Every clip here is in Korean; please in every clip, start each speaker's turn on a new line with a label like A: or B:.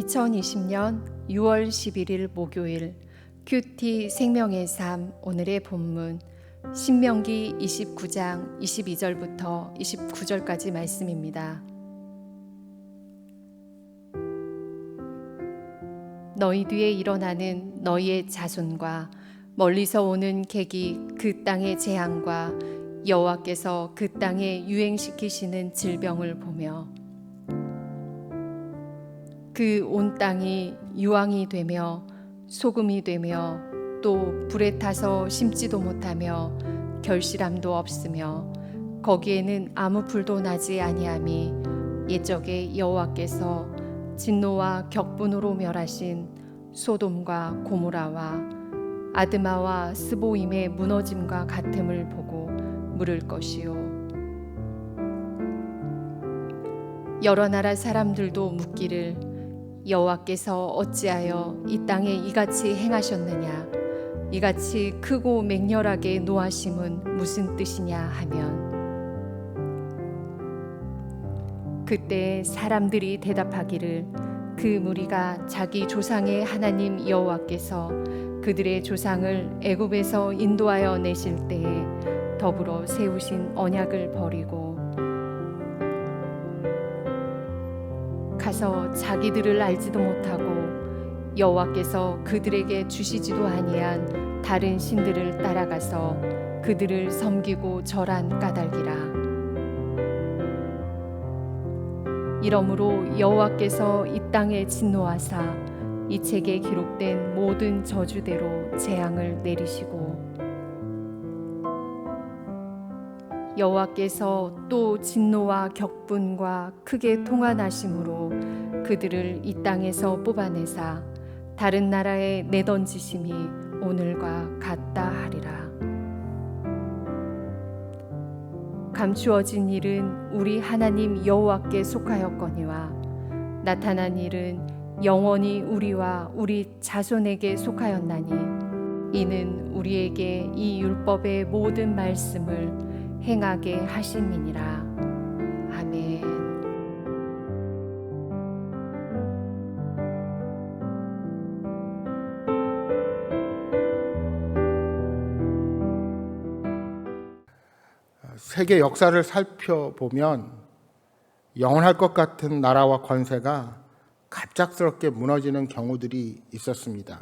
A: 2020년 6월 11일 목요일 큐티 생명의 삶 오늘의 본문 신명기 29장 22절부터 29절까지 말씀입니다. 너희 뒤에 일어나는 너희의 자손과 멀리서 오는 객이 그 땅의 재앙과 여호와께서 그 땅에 유행시키시는 질병을 보며 그 온 땅이 유황이 되며 소금이 되며 또 불에 타서 심지도 못하며 결실함도 없으며 거기에는 아무 풀도 나지 아니함이 옛적에 여호와께서 진노와 격분으로 멸하신 소돔과 고모라와 아드마와 스보임의 무너짐과 같음을 보고 물을 것이요. 여러 나라 사람들도 묻기를 여호와께서 어찌하여 이 땅에 이같이 행하셨느냐? 이같이 크고 맹렬하게 노하심은 무슨 뜻이냐 하면 그때 사람들이 대답하기를 그 무리가 자기 조상의 하나님 여호와께서 그들의 조상을 애굽에서 인도하여 내실 때에 더불어 세우신 언약을 버리고 가서 자기들을 알지도 못하고 여호와께서 그들에게 주시지도 아니한 다른 신들을 따라가서 그들을 섬기고 절한 까닭이라. 이러므로 여호와께서 이 땅에 진노하사 이 책에 기록된 모든 저주대로 재앙을 내리시고 여호와께서 또 진노와 격분과 크게 통한하심으로 그들을 이 땅에서 뽑아내사 다른 나라에 내던지심이 오늘과 같다 하리라. 감추어진 일은 우리 하나님 여호와께 속하였거니와 나타난 일은 영원히 우리와 우리 자손에게 속하였나니 이는 우리에게 이 율법의 모든 말씀을 행하게 하심이니라. 아멘.
B: 세계 역사를 살펴보면 영원할 것 같은 나라와 권세가 갑작스럽게 무너지는 경우들이 있었습니다.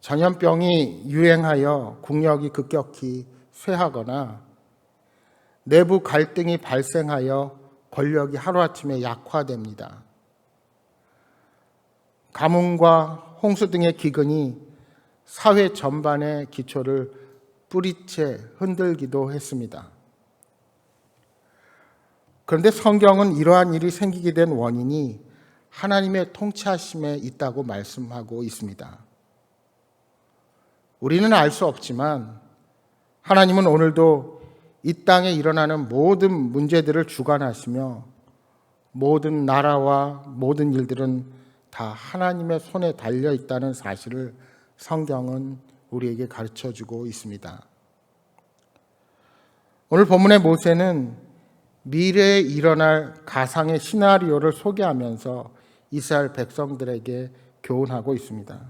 B: 전염병이 유행하여 국력이 급격히 쇠하거나 내부 갈등이 발생하여 권력이 하루아침에 약화됩니다. 가뭄과 홍수 등의 기근이 사회 전반의 기초를 뿌리채 흔들기도 했습니다. 그런데 성경은 이러한 일이 생기게 된 원인이 하나님의 통치하심에 있다고 말씀하고 있습니다. 우리는 알 수 없지만 하나님은 오늘도 이 땅에 일어나는 모든 문제들을 주관하시며 모든 나라와 모든 일들은 다 하나님의 손에 달려 있다는 사실을 성경은 우리에게 가르쳐 주고 있습니다. 오늘 본문의 모세는 미래에 일어날 가상의 시나리오를 소개하면서 이스라엘 백성들에게 교훈하고 있습니다.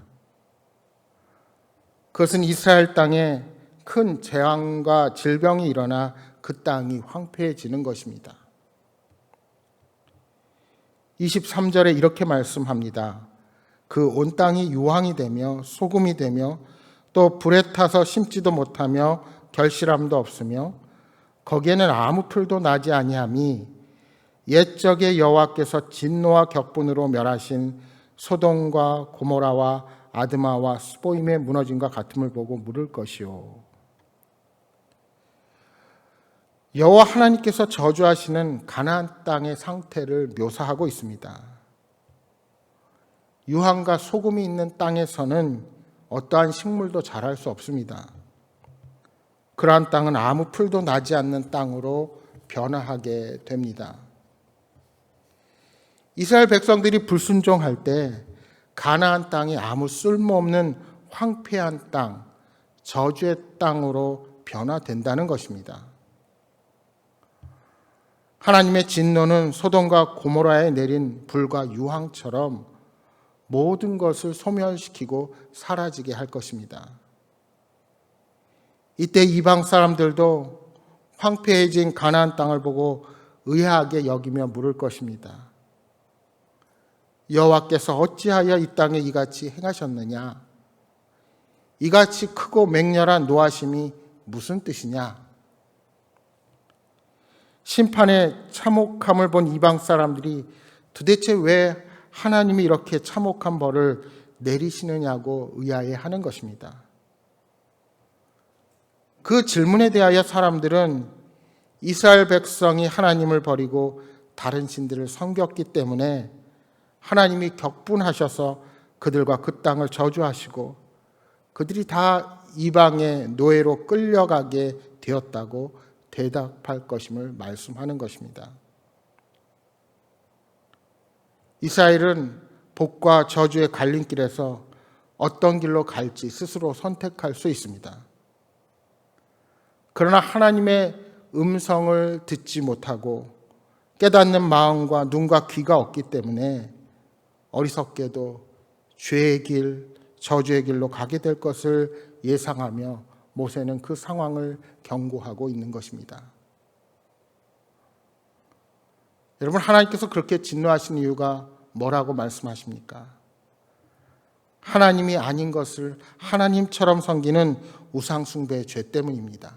B: 그것은 이스라엘 땅에 큰 재앙과 질병이 일어나 그 땅이 황폐해지는 것입니다. 23절에 이렇게 말씀합니다. 그 온 땅이 유황이 되며 소금이 되며 또 불에 타서 심지도 못하며 결실함도 없으며 거기에는 아무 풀도 나지 아니함이 옛적에 여호와께서 진노와 격분으로 멸하신 소돔과 고모라와 아드마와 스보임의 무너짐과 같음을 보고 물을 것이요 여호와 하나님께서 저주하시는 가나안 땅의 상태를 묘사하고 있습니다. 유황과 소금이 있는 땅에서는 어떠한 식물도 자랄 수 없습니다. 그러한 땅은 아무 풀도 나지 않는 땅으로 변화하게 됩니다. 이스라엘 백성들이 불순종할 때 가나안 땅이 아무 쓸모없는 황폐한 땅, 저주의 땅으로 변화된다는 것입니다. 하나님의 진노는 소돔과 고모라에 내린 불과 유황처럼 모든 것을 소멸시키고 사라지게 할 것입니다. 이때 이방 사람들도 황폐해진 가나안 땅을 보고 의아하게 여기며 물을 것입니다. 여호와께서 어찌하여 이 땅에 이같이 행하셨느냐? 이같이 크고 맹렬한 노하심이 무슨 뜻이냐? 심판의 참혹함을 본 이방 사람들이 도대체 왜 하나님이 이렇게 참혹한 벌을 내리시느냐고 의아해 하는 것입니다. 그 질문에 대하여 사람들은 이스라엘 백성이 하나님을 버리고 다른 신들을 섬겼기 때문에 하나님이 격분하셔서 그들과 그 땅을 저주하시고 그들이 다 이방의 노예로 끌려가게 되었다고 대답할 것임을 말씀하는 것입니다. 이스라엘은 복과 저주의 갈림길에서 어떤 길로 갈지 스스로 선택할 수 있습니다. 그러나 하나님의 음성을 듣지 못하고 깨닫는 마음과 눈과 귀가 없기 때문에 어리석게도 죄의 길, 저주의 길로 가게 될 것을 예상하며 모세는 그 상황을 경고하고 있는 것입니다. 여러분, 하나님께서 그렇게 진노하신 이유가 뭐라고 말씀하십니까? 하나님이 아닌 것을 하나님처럼 섬기는 우상숭배의 죄 때문입니다.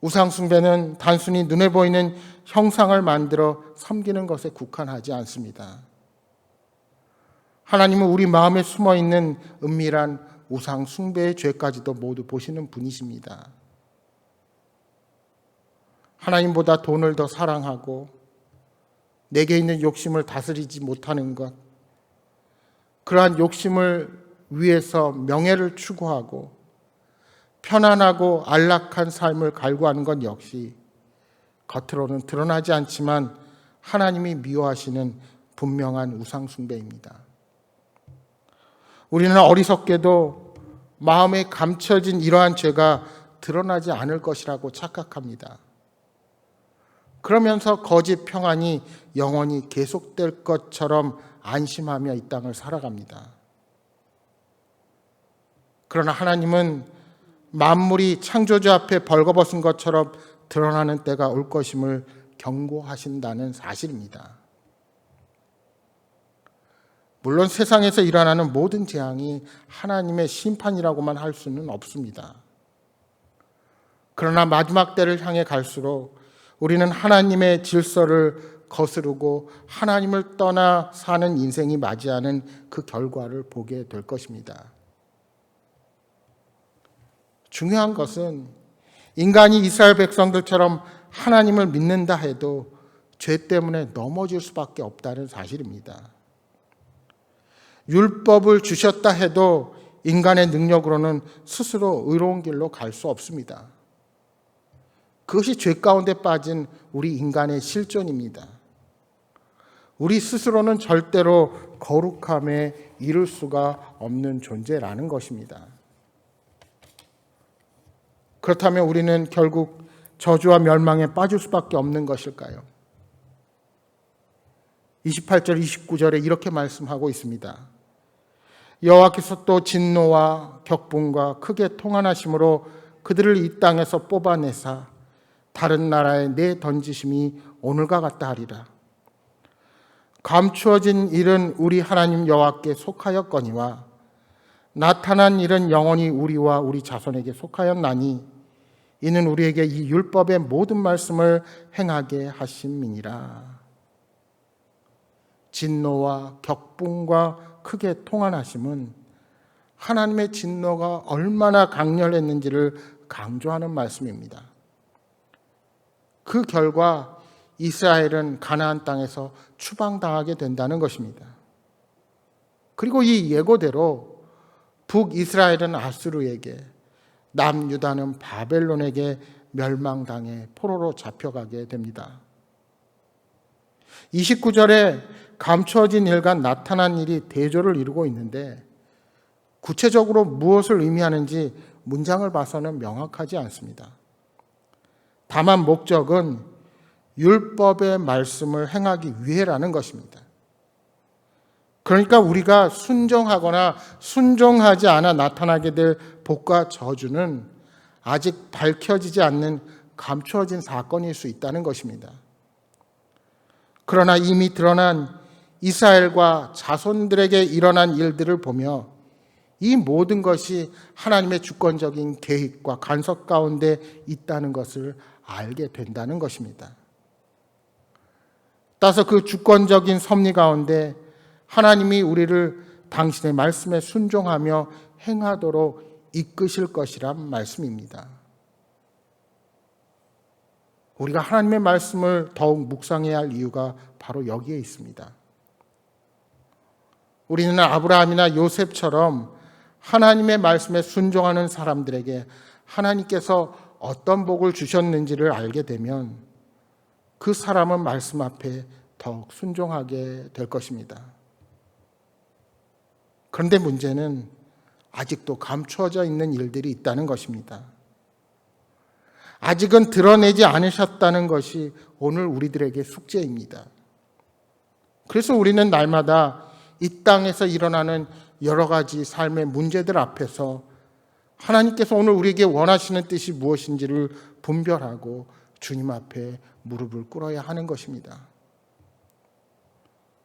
B: 우상숭배는 단순히 눈에 보이는 형상을 만들어 섬기는 것에 국한하지 않습니다. 하나님은 우리 마음에 숨어 있는 은밀한 우상 숭배의 죄까지도 모두 보시는 분이십니다. 하나님보다 돈을 더 사랑하고 내게 있는 욕심을 다스리지 못하는 것, 그러한 욕심을 위해서 명예를 추구하고 편안하고 안락한 삶을 갈구하는 것 역시 겉으로는 드러나지 않지만 하나님이 미워하시는 분명한 우상숭배입니다. 우리는 어리석게도 마음에 감춰진 이러한 죄가 드러나지 않을 것이라고 착각합니다. 그러면서 거짓 평안이 영원히 계속될 것처럼 안심하며 이 땅을 살아갑니다. 그러나 하나님은 만물이 창조주 앞에 벌거벗은 것처럼 드러나는 때가 올 것임을 경고하신다는 사실입니다. 물론 세상에서 일어나는 모든 재앙이 하나님의 심판이라고만 할 수는 없습니다. 그러나 마지막 때를 향해 갈수록 우리는 하나님의 질서를 거스르고 하나님을 떠나 사는 인생이 맞이하는 그 결과를 보게 될 것입니다. 중요한 것은 인간이 이스라엘 백성들처럼 하나님을 믿는다 해도 죄 때문에 넘어질 수밖에 없다는 사실입니다. 율법을 주셨다 해도 인간의 능력으로는 스스로 의로운 길로 갈 수 없습니다. 그것이 죄 가운데 빠진 우리 인간의 실존입니다. 우리 스스로는 절대로 거룩함에 이를 수가 없는 존재라는 것입니다. 그렇다면 우리는 결국 저주와 멸망에 빠질 수밖에 없는 것일까요? 28절, 29절에 이렇게 말씀하고 있습니다. 여호와께서 또 진노와 격분과 크게 통한하심으로 그들을 이 땅에서 뽑아내사 다른 나라에 내 던지심이 오늘과 같다 하리라. 감추어진 일은 우리 하나님 여호와께 속하였거니와 나타난 일은 영원히 우리와 우리 자손에게 속하였나니 이는 우리에게 이 율법의 모든 말씀을 행하게 하심이니라. 진노와 격분과 크게 통한하심은 하나님의 진노가 얼마나 강렬했는지를 강조하는 말씀입니다. 그 결과 이스라엘은 가나안 땅에서 추방당하게 된다는 것입니다. 그리고 이 예고대로 북이스라엘은 아수르에게 남유다는 바벨론에게 멸망당해 포로로 잡혀가게 됩니다. 29절에 감추어진 일과 나타난 일이 대조를 이루고 있는데 구체적으로 무엇을 의미하는지 문장을 봐서는 명확하지 않습니다. 다만 목적은 율법의 말씀을 행하기 위해라는 것입니다. 그러니까 우리가 순종하거나 순종하지 않아 나타나게 될 복과 저주는 아직 밝혀지지 않는 감추어진 사건일 수 있다는 것입니다. 그러나 이미 드러난 이스라엘과 자손들에게 일어난 일들을 보며 이 모든 것이 하나님의 주권적인 계획과 간섭 가운데 있다는 것을 알게 된다는 것입니다. 따라서 그 주권적인 섭리 가운데 하나님이 우리를 당신의 말씀에 순종하며 행하도록 이끄실 것이란 말씀입니다. 우리가 하나님의 말씀을 더욱 묵상해야 할 이유가 바로 여기에 있습니다. 우리는 아브라함이나 요셉처럼 하나님의 말씀에 순종하는 사람들에게 하나님께서 어떤 복을 주셨는지를 알게 되면 그 사람은 말씀 앞에 더욱 순종하게 될 것입니다. 그런데 문제는 아직도 감추어져 있는 일들이 있다는 것입니다. 아직은 드러내지 않으셨다는 것이 오늘 우리들에게 숙제입니다. 그래서 우리는 날마다 이 땅에서 일어나는 여러 가지 삶의 문제들 앞에서 하나님께서 오늘 우리에게 원하시는 뜻이 무엇인지를 분별하고 주님 앞에 무릎을 꿇어야 하는 것입니다.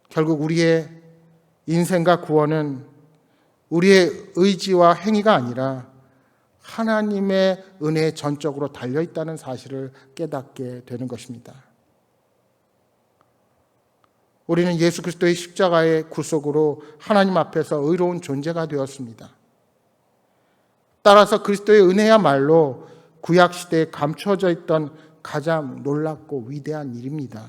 B: 결국 우리의 인생과 구원은 우리의 의지와 행위가 아니라 하나님의 은혜에 전적으로 달려 있다는 사실을 깨닫게 되는 것입니다. 우리는 예수 그리스도의 십자가의 구속으로 하나님 앞에서 의로운 존재가 되었습니다. 따라서 그리스도의 은혜야말로 구약 시대에 감춰져 있던 가장 놀랍고 위대한 일입니다.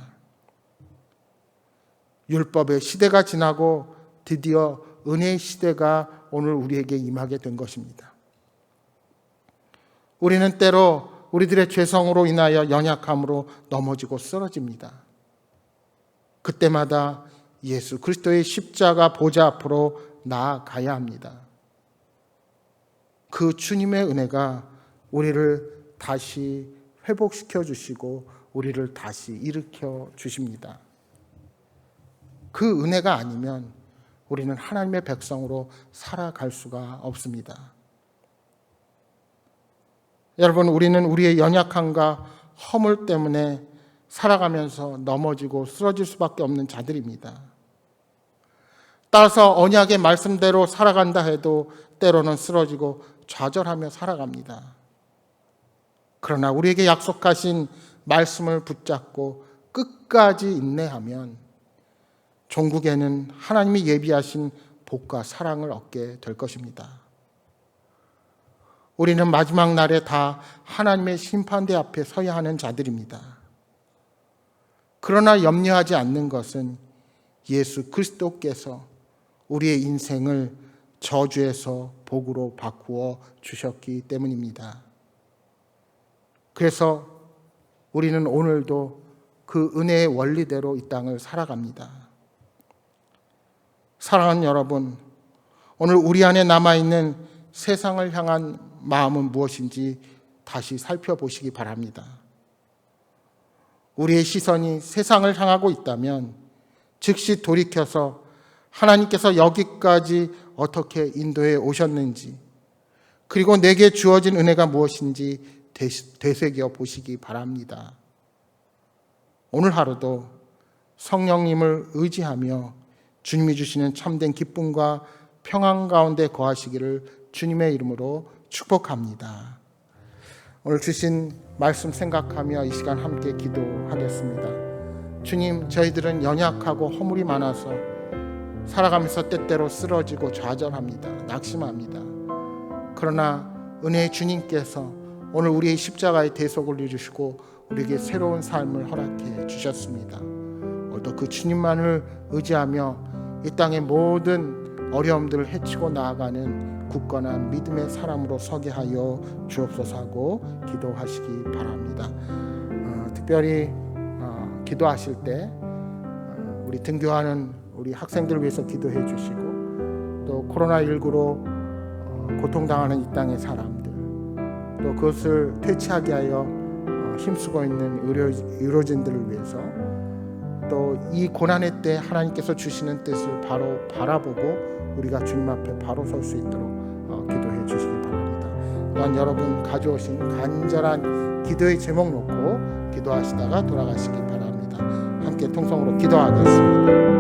B: 율법의 시대가 지나고 드디어 은혜의 시대가 오늘 우리에게 임하게 된 것입니다. 우리는 때로 우리들의 죄성으로 인하여 연약함으로 넘어지고 쓰러집니다. 그때마다 예수 그리스도의 십자가 보좌 앞으로 나아가야 합니다. 그 주님의 은혜가 우리를 다시 회복시켜 주시고 우리를 다시 일으켜 주십니다. 그 은혜가 아니면 우리는 하나님의 백성으로 살아갈 수가 없습니다. 여러분, 우리는 우리의 연약함과 허물 때문에 살아가면서 넘어지고 쓰러질 수밖에 없는 자들입니다. 따라서 언약의 말씀대로 살아간다 해도 때로는 쓰러지고 좌절하며 살아갑니다. 그러나 우리에게 약속하신 말씀을 붙잡고 끝까지 인내하면 종국에는 하나님이 예비하신 복과 사랑을 얻게 될 것입니다. 우리는 마지막 날에 다 하나님의 심판대 앞에 서야 하는 자들입니다. 그러나 염려하지 않는 것은 예수 그리스도께서 우리의 인생을 저주에서 복으로 바꾸어 주셨기 때문입니다. 그래서 우리는 오늘도 그 은혜의 원리대로 이 땅을 살아갑니다. 사랑하는 여러분, 오늘 우리 안에 남아있는 세상을 향한 마음은 무엇인지 다시 살펴보시기 바랍니다. 우리의 시선이 세상을 향하고 있다면 즉시 돌이켜서 하나님께서 여기까지 어떻게 인도해 오셨는지 그리고 내게 주어진 은혜가 무엇인지 되새겨 보시기 바랍니다. 오늘 하루도 성령님을 의지하며 주님이 주시는 참된 기쁨과 평안 가운데 거하시기를 주님의 이름으로 축복합니다. 오늘 주신 말씀 생각하며 이 시간 함께 기도하겠습니다. 주님, 저희들은 연약하고 허물이 많아서 살아가면서 때때로 쓰러지고 좌절합니다. 낙심합니다. 그러나 은혜의 주님께서 오늘 우리의 십자가의 대속을 이루시고 우리에게 새로운 삶을 허락해 주셨습니다. 오늘도 그 주님만을 의지하며 이 땅의 모든 어려움들을 헤치고 나아가는 굳건한 믿음의 사람으로 서게 하여 주옵소서 하고 기도하시기 바랍니다. 어, 특별히 어, 기도하실 때 어, 우리 등교하는 우리 학생들을 위해서 기도해 주시고 또 코로나19로 어, 고통당하는 이 땅의 사람들 또 그것을 퇴치하게 하여 어, 어, 힘쓰고 있는 의료, 의료진들을 위해서 또 이 고난의 때 하나님께서 주시는 뜻을 바로 바라보고 우리가 주님 앞에 바로 설 수 있도록 어, 기도해 주시기 바랍니다. 또한 여러분 가져오신 간절한 기도의 제목 놓고 기도하시다가 돌아가시기 바랍니다. 함께 통성으로 기도하겠습니다.